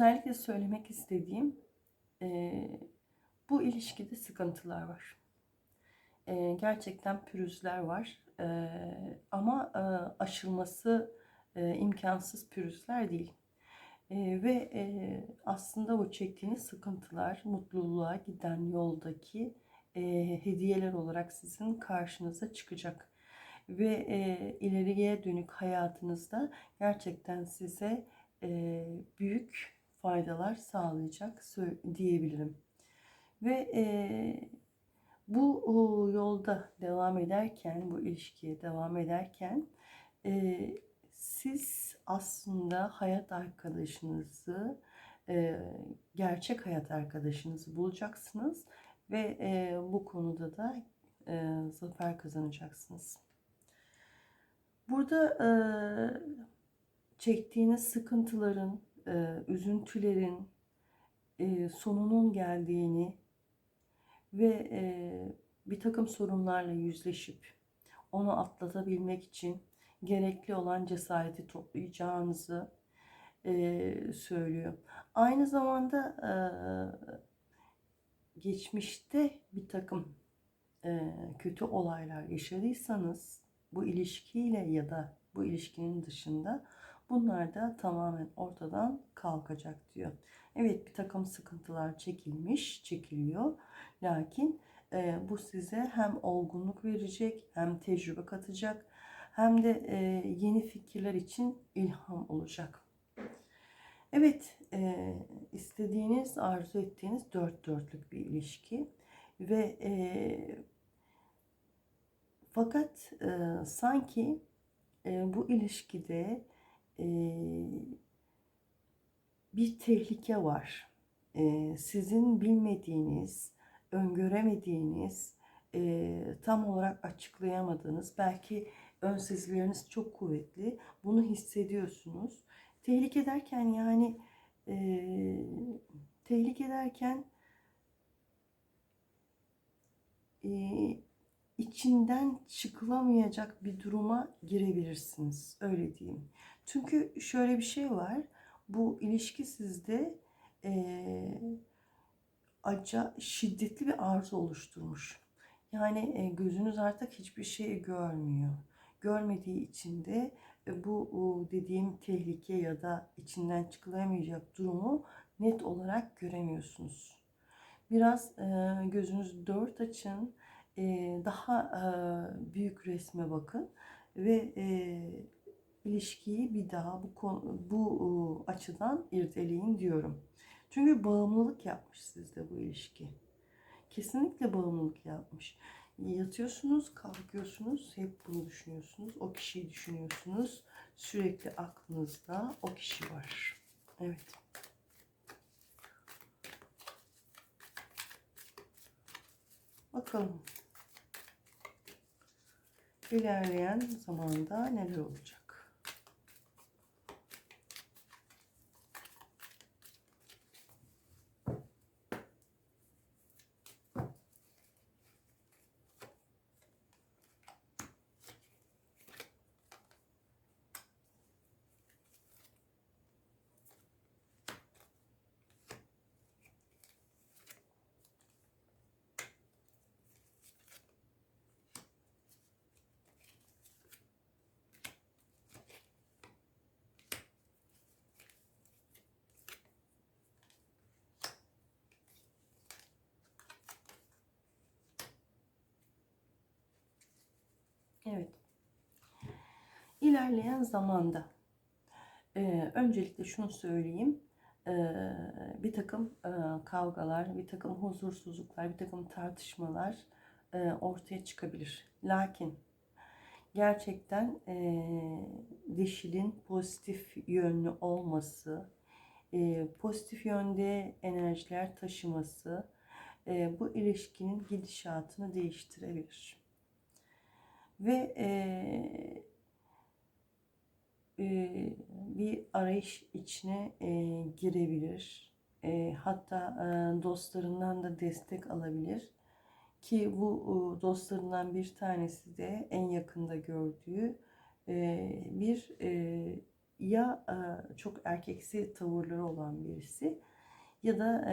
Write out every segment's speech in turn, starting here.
özellikle söylemek istediğim e, bu ilişkide sıkıntılar var. E, gerçekten pürüzler var. E, ama e, aşılması e, imkansız pürüzler değil. E, ve e, aslında o çektiğiniz sıkıntılar mutluluğa giden yoldaki e, hediyeler olarak sizin karşınıza çıkacak. Ve e, ileriye dönük hayatınızda gerçekten size e, büyük faydalar sağlayacak diyebilirim. Ve e, bu yolda devam ederken, bu ilişkiye devam ederken e, siz aslında hayat arkadaşınızı, e, gerçek hayat arkadaşınızı bulacaksınız ve e, bu konuda da e, zafer kazanacaksınız. Burada e, çektiğiniz sıkıntıların, e, üzüntülerin e, sonunun geldiğini ve e, bir takım sorunlarla yüzleşip onu atlatabilmek için gerekli olan cesareti toplayacağınızı söylüyor. Aynı zamanda geçmişte bir takım kötü olaylar yaşadıysanız bu ilişkiyle ya da bu ilişkinin dışında bunlar da tamamen ortadan kalkacak diyor. Evet bir takım sıkıntılar çekilmiş, çekiliyor. Lakin e, bu size hem olgunluk verecek, hem tecrübe katacak, hem de e, yeni fikirler için ilham olacak. Evet, e, istediğiniz, arzu ettiğiniz dört dörtlük bir ilişki ve e, fakat e, sanki e, bu ilişkide e, bir tehlike var. E, sizin bilmediğiniz, öngöremediğiniz, e, tam olarak açıklayamadığınız, belki ön çok kuvvetli. Bunu hissediyorsunuz. Tehlike derken yani e, tehlike derken e, içinden çıkılamayacak bir duruma girebilirsiniz. Öyle diyeyim. Çünkü şöyle bir şey var. Bu ilişki sizde e, aca şiddetli bir arzu oluşturmuş. Yani e, gözünüz artık hiçbir şey görmüyor. Görmediği için de e, bu o, dediğim tehlike ya da içinden çıkılamayacak durumu net olarak göremiyorsunuz. Biraz e, gözünüzü dört açın, e, daha e, büyük resme bakın ve e, ilişkiyi bir daha bu konu, bu e, açıdan irdeleyin diyorum. Çünkü bağımlılık yapmış sizde bu ilişki. Kesinlikle bağımlılık yapmış. Yatıyorsunuz, kalkıyorsunuz, hep bunu düşünüyorsunuz. O kişiyi düşünüyorsunuz. Sürekli aklınızda o kişi var. Evet. Bakalım. İlerleyen zamanda neler olacak? Evet. İlerleyen zamanda e, öncelikle şunu söyleyeyim. E, bir takım e, kavgalar, bir takım huzursuzluklar, bir takım tartışmalar e, ortaya çıkabilir. Lakin gerçekten e, dişilin pozitif yönlü olması, e, pozitif yönde enerjiler taşıması e, bu ilişkinin gidişatını değiştirebilir ve e, e, bir arayış içine e, girebilir. E, hatta dostlarından da destek alabilir. Ki bu dostlarından bir tanesi de en yakında gördüğü bir ya çok erkeksi tavırları olan birisi ya da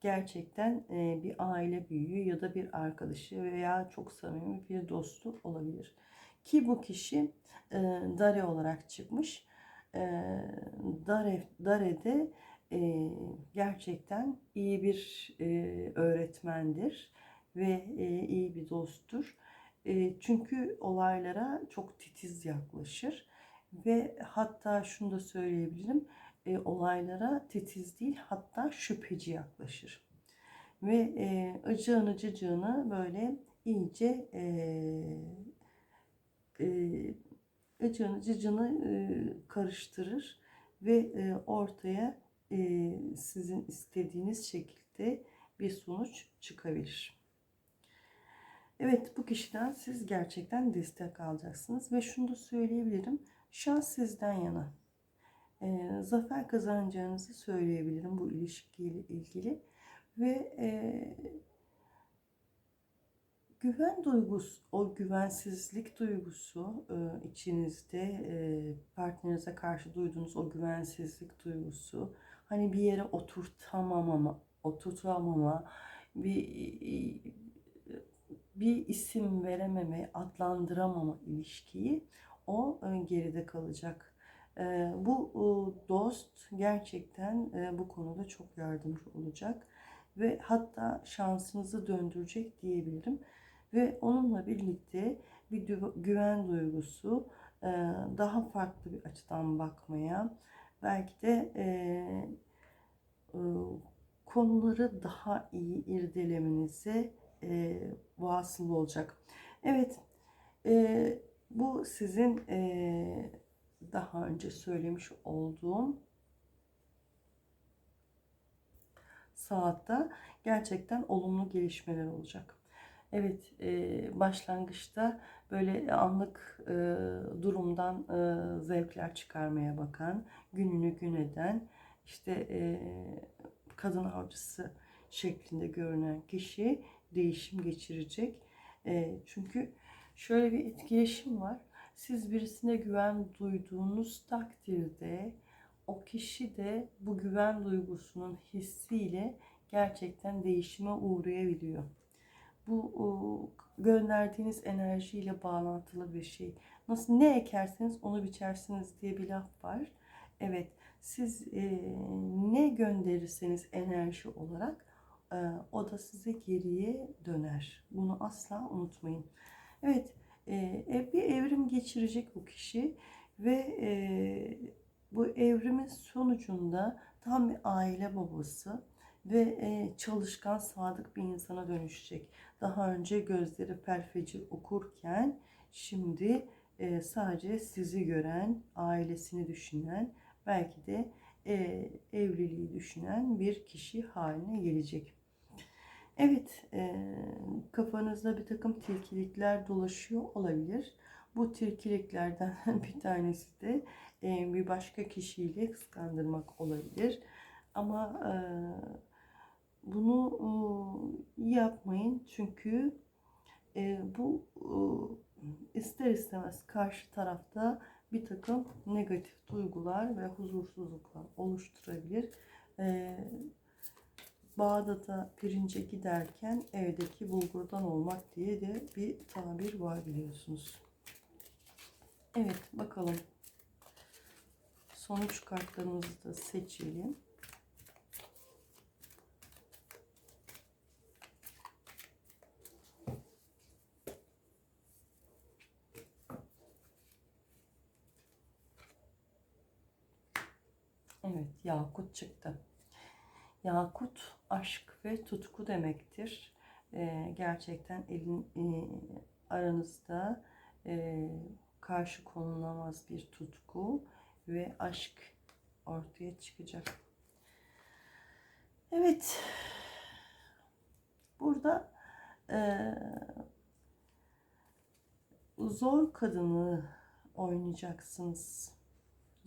gerçekten bir aile büyüğü ya da bir arkadaşı veya çok samimi bir dostu olabilir. Ki bu kişi e, Dare olarak çıkmış. E, Dare, Dare'de e, gerçekten iyi bir e, öğretmendir ve e, iyi bir dosttur. E, çünkü olaylara çok titiz yaklaşır ve hatta şunu da söyleyebilirim e, olaylara titiz değil hatta şüpheci yaklaşır. Ve e, acığını cıcığını böyle iyice e, e, acığını cıcığını e, karıştırır ve e, ortaya e, sizin istediğiniz şekilde bir sonuç çıkabilir. Evet bu kişiden siz gerçekten destek alacaksınız ve şunu da söyleyebilirim. Şans sizden yana. E, zafer kazanacağınızı söyleyebilirim bu ilişkiyle ilgili ve e, güven duygusu, o güvensizlik duygusu e, içinizde e, partnerinize karşı duyduğunuz o güvensizlik duygusu, hani bir yere oturtamamama, oturtamama, bir bir isim verememe, adlandıramama ilişkiyi o e, geride kalacak. E, bu e, dost gerçekten bu konuda çok yardımcı olacak ve hatta şansınızı döndürecek diyebilirim. Ve onunla birlikte bir güven duygusu, daha farklı bir açıdan bakmaya, belki de konuları daha iyi irdelemenize e, vasıl olacak. Evet, e, bu sizin e, daha önce söylemiş olduğum saatte gerçekten olumlu gelişmeler olacak. Evet, e, başlangıçta böyle anlık e, durumdan e, zevkler çıkarmaya bakan, gününü gün eden, işte e, kadın avcısı şeklinde görünen kişi değişim geçirecek. E, çünkü şöyle bir etkileşim var. Siz birisine güven duyduğunuz takdirde o kişi de bu güven duygusunun hissiyle gerçekten değişime uğrayabiliyor. Bu gönderdiğiniz enerjiyle bağlantılı bir şey. Nasıl ne ekerseniz onu biçersiniz diye bir laf var. Evet, siz e, ne gönderirseniz enerji olarak ee, o da size geriye döner. Bunu asla unutmayın. Evet, e, e, bir evrim geçirecek bu kişi ve e, bu evrimin sonucunda tam bir aile babası ve çalışkan, sadık bir insana dönüşecek. Daha önce gözleri perfecir okurken şimdi sadece sizi gören, ailesini düşünen, belki de evliliği düşünen bir kişi haline gelecek. Evet, e, kafanızda bir takım tilkilikler dolaşıyor olabilir. Bu tilkiliklerden bir tanesi de e, bir başka kişiyle kıskandırmak olabilir. Ama e, bunu e, yapmayın çünkü e, bu e, ister istemez karşı tarafta bir takım negatif duygular ve huzursuzluklar oluşturabilir. E, Bağdat'a pirince giderken evdeki bulgurdan olmak diye de bir tabir var biliyorsunuz. Evet bakalım. Sonuç kartlarımızı da seçelim. Evet yakut çıktı. Yakut aşk ve tutku demektir. E, gerçekten elin e, aranızda e, karşı konulamaz bir tutku ve aşk ortaya çıkacak. Evet. Burada e, zor kadını oynayacaksınız.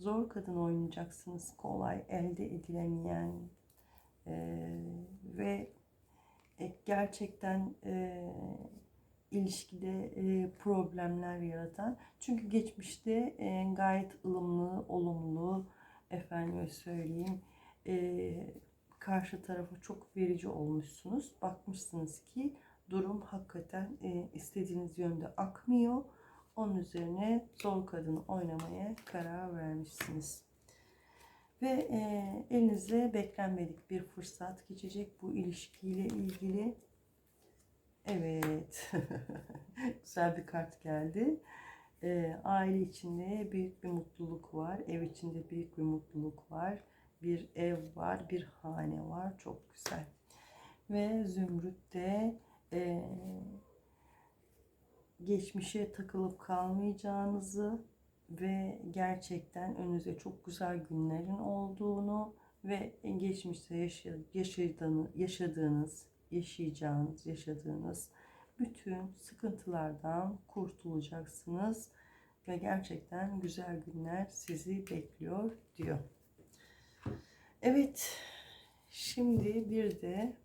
Zor kadın oynayacaksınız. Kolay elde edilemeyen, ee, ve e, gerçekten e, ilişkide e, problemler yaratan. Çünkü geçmişte e, gayet ılımlı, olumlu, efendime söyleyeyim, e, karşı tarafa çok verici olmuşsunuz. Bakmışsınız ki durum hakikaten e, istediğiniz yönde akmıyor. Onun üzerine zor kadını oynamaya karar vermişsiniz. Ve e, elinize beklenmedik bir fırsat geçecek bu ilişkiyle ilgili. Evet. Güzel bir kart geldi. E, aile içinde büyük bir mutluluk var. Ev içinde büyük bir mutluluk var. Bir ev var, bir hane var. Çok güzel. Ve Zümrüt de e, geçmişe takılıp kalmayacağınızı ve gerçekten önünüzde çok güzel günlerin olduğunu ve geçmişte yaşadığınız, yaşadığınız, yaşayacağınız, yaşadığınız bütün sıkıntılardan kurtulacaksınız ve gerçekten güzel günler sizi bekliyor diyor. Evet, şimdi bir de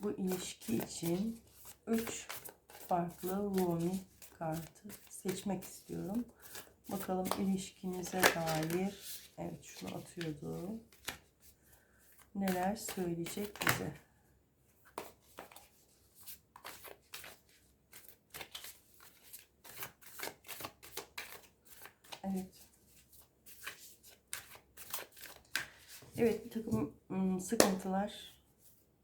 bu ilişki için 3 farklı Rumi kartı seçmek istiyorum. Bakalım ilişkinize dair evet şunu atıyordu. Neler söyleyecek bize? Evet. Evet bir takım ım, sıkıntılar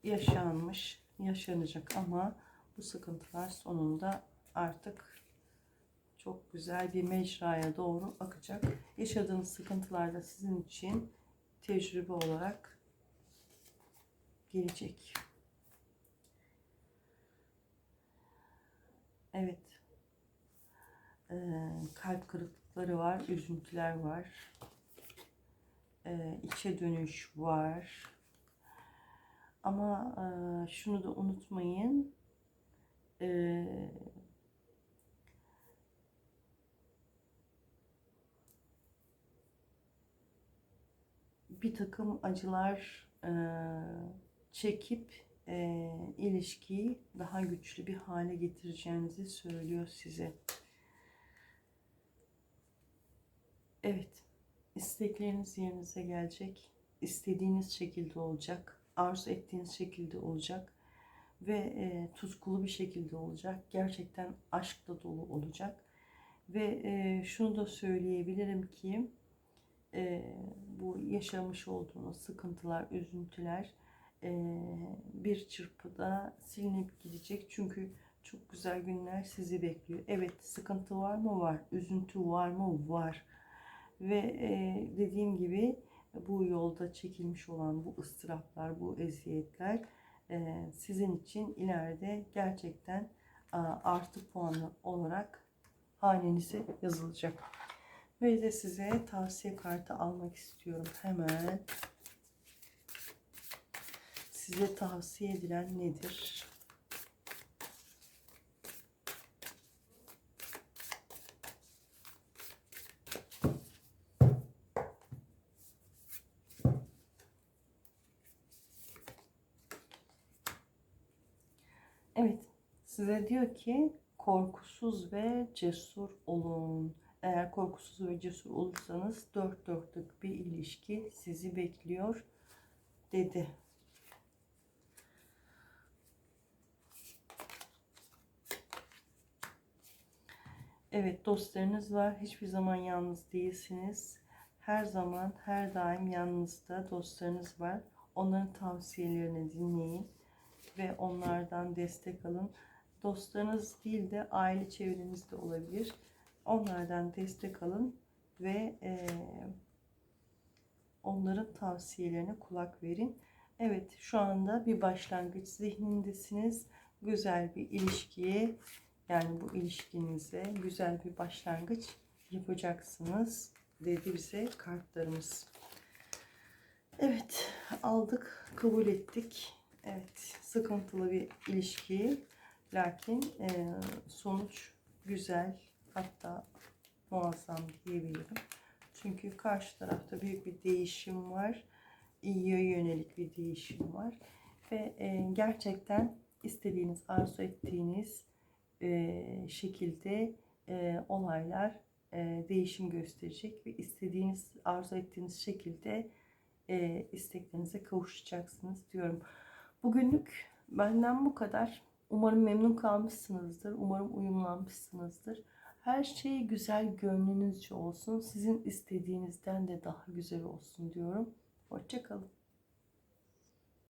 yaşanmış, yaşanacak ama bu sıkıntılar sonunda artık çok güzel bir mecraya doğru akacak. Yaşadığınız sıkıntılar da sizin için tecrübe olarak gelecek. Evet. Ee, kalp kırıklıkları var, üzüntüler var. Ee, içe dönüş var. Ama e, şunu da unutmayın. Ee, bir takım acılar e, çekip e, ilişkiyi daha güçlü bir hale getireceğinizi söylüyor size. Evet, istekleriniz yerinize gelecek. istediğiniz şekilde olacak. Arzu ettiğiniz şekilde olacak. Ve e, tutkulu bir şekilde olacak. Gerçekten aşkla dolu olacak. Ve e, şunu da söyleyebilirim ki e, bu yaşamış olduğunuz sıkıntılar, üzüntüler e, bir çırpıda silinip gidecek. Çünkü çok güzel günler sizi bekliyor. Evet sıkıntı var mı? Var. Üzüntü var mı? Var. Ve e, dediğim gibi bu yolda çekilmiş olan bu ıstıraplar, bu eziyetler sizin için ileride gerçekten a, artı puanı olarak hanenize yazılacak. Ve de size tavsiye kartı almak istiyorum hemen. Size tavsiye edilen nedir? Evet, size diyor ki korkusuz ve cesur olun. Eğer korkusuz ve cesur olursanız dört dörtlük bir ilişki sizi bekliyor dedi. Evet dostlarınız var. Hiçbir zaman yalnız değilsiniz. Her zaman her daim yanınızda dostlarınız var. Onların tavsiyelerini dinleyin ve onlardan destek alın. Dostlarınız değil de aile çevrenizde olabilir. Onlardan destek alın ve e, onların tavsiyelerine kulak verin. Evet şu anda bir başlangıç zihnindesiniz. Güzel bir ilişkiye yani bu ilişkinize güzel bir başlangıç yapacaksınız dedi bize kartlarımız. Evet aldık kabul ettik. Evet sıkıntılı bir ilişki lakin e, sonuç güzel hatta muazzam diyebilirim. Çünkü karşı tarafta büyük bir değişim var. İyiye yönelik bir değişim var. Ve e, gerçekten istediğiniz, arzu ettiğiniz e, şekilde e, olaylar e, değişim gösterecek ve istediğiniz, arzu ettiğiniz şekilde e, isteklerinize kavuşacaksınız diyorum. Bugünlük benden bu kadar. Umarım memnun kalmışsınızdır. Umarım uyumlanmışsınızdır. Her şey güzel gönlünüzce olsun. Sizin istediğinizden de daha güzel olsun diyorum. Hoşçakalın.